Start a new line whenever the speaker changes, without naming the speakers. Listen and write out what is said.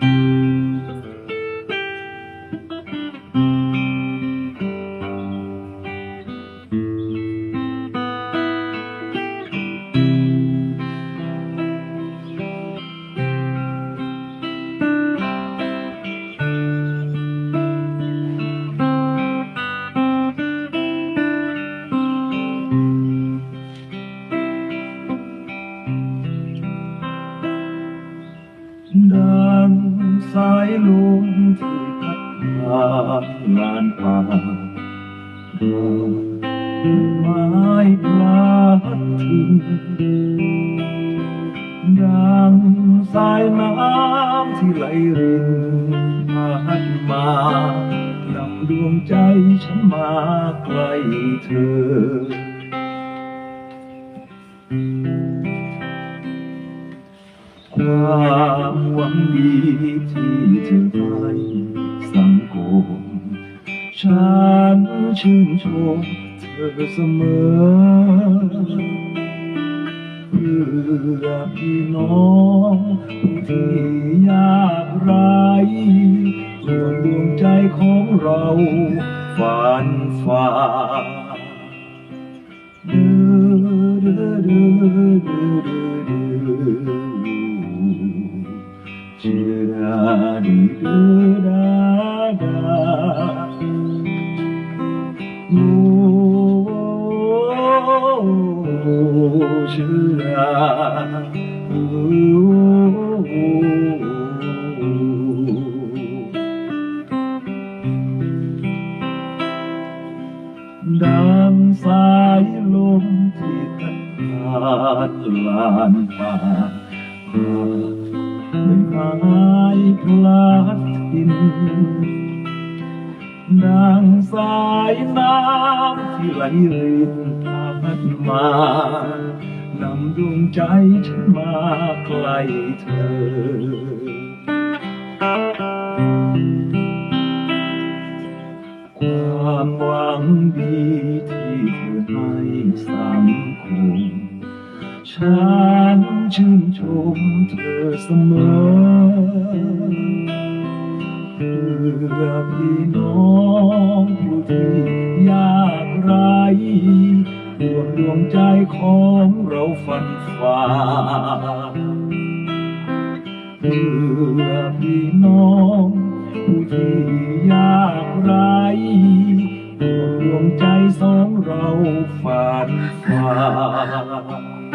Thank you. สายลมที่พัดพางานป่าดอกไม้พลาดทิ้งดังสายน้ำที่ไหลรินมาหัดมานำดวงใจฉันมาใกล้เธอความ ความหวังดีที่เธอให้สังคม ฉันชื่นชมเธอเสมอ เพื่อพี่น้องผู้ที่ยากไร้รวมดวงใจของเราฝันฝ่าเด้อ ชื่อดีเด้อดาดาโอ้ชื่อโอ้ดังสายลมที่พัดผ่านลานป่าไม่หายพลัดทิ้งดังสายน้ำที่ไหลรินพัดมานำดวงใจฉันมาใกล้เธอความหวังดีที่เธอให้สังคมฉัน ชื่นชมเธอเสมอเพื่อพี่น้องผู้ที่ยากไร้ดวงดวงใจของเราฝันฝ่าเพื่อพี่น้องผู้ที่ยากไร้ดวงดวงใจสองเราฝันฝ่า